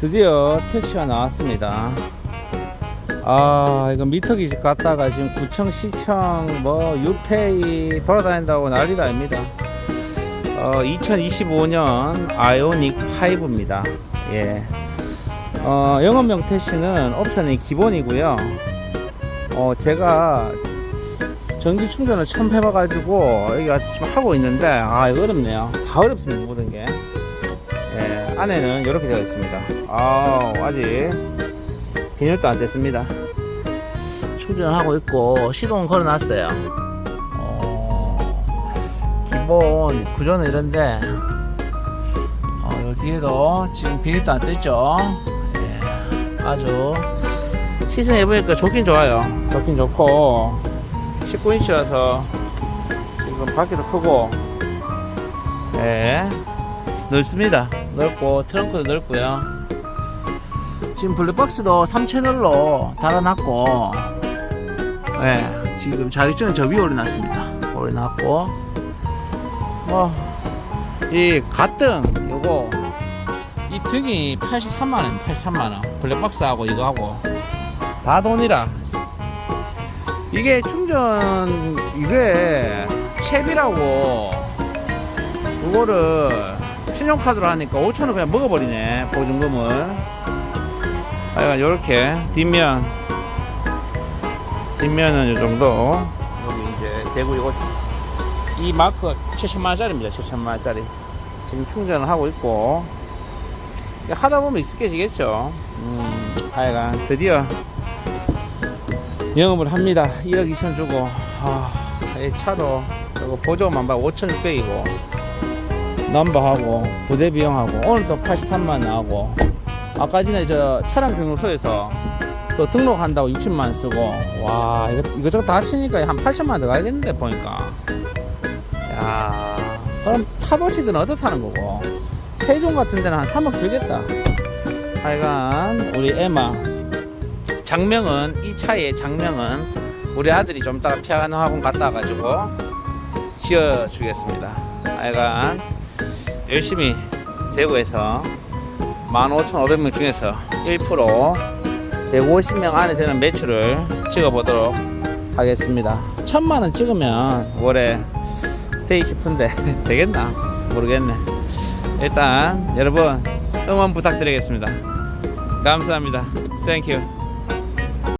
드디어 택시가 나왔습니다. 아, 이거 미터기집 갔다가 지금 구청, 시청, 뭐, 유페이 돌아다닌다고 난리가 아닙니다. 어, 2025년 아이오닉 5입니다. 예. 어, 영업용 택시는 옵션이 기본이고요. 어, 제가 전기 충전을 처음 해봐가지고 여기 지금 하고 있는데 아 어렵네요. 다 어렵습니다 모든 게. 예, 안에는 이렇게 되어 있습니다. 아 아직 비닐도 안 뗐습니다. 충전을 하고 있고 시동은 걸어놨어요. 어, 기본 구조는 이런데 어, 요 뒤에도 지금 비닐도 안 뗐죠. 예, 아주 시승해 보니까 좋긴 좋아요. 좋긴 좋고 19인치라서 지금 바퀴도 크고 예 넓습니다. 넓고 트렁크도 넓고요. 지금 블랙박스도 3채널로 달아놨고 예 지금 자격증은 저 위에 올려놨습니다. 올려놨고. 뭐이 가등 요거 이 등이 83만원 83만원. 블랙박스하고 이거하고 다 돈이라. 이게 충전 이게 챕이라고 그거를 신용카드로 하니까 5천원 그냥 먹어버리네 보증금을. 하여간 요렇게 뒷면 뒷면은 요 정도. 여기 이제 대구 이거 이 마크 7천만원짜리입니다 7천만원짜리. 지금 충전을 하고 있고. 하다 보면 익숙해지겠죠. 음, 하여간 드디어 영업을 합니다. 1억 2천 주고. 아, 이 차도 보조만 봐 5,600이고 넘버하고 부대 비용하고 오늘도 83만 나오고. 아까 전에 저 차량 등록소에서 또 등록한다고 60만 원 쓰고. 와 이거 이거저거 다 치니까 한 8천만 원더 가야겠는데 보니까. 야 그럼 타도시든 어떻다는 거고? 세종 같은 데는 한 3억 들겠다. 하여간 우리 에마. 장명은 이 차의 장명은 우리 아들이 좀 이따가 피아노 학원 갔다 와가지고 지어주겠습니다. 하여간 열심히 대구에서 15,500명 중에서 1% 150명 안에 되는 매출을 찍어보도록 하겠습니다. 천만 원 찍으면 월에 되기 싶은데 되겠나 모르겠네. 일단 여러분 응원 부탁드리겠습니다. 감사합니다. You.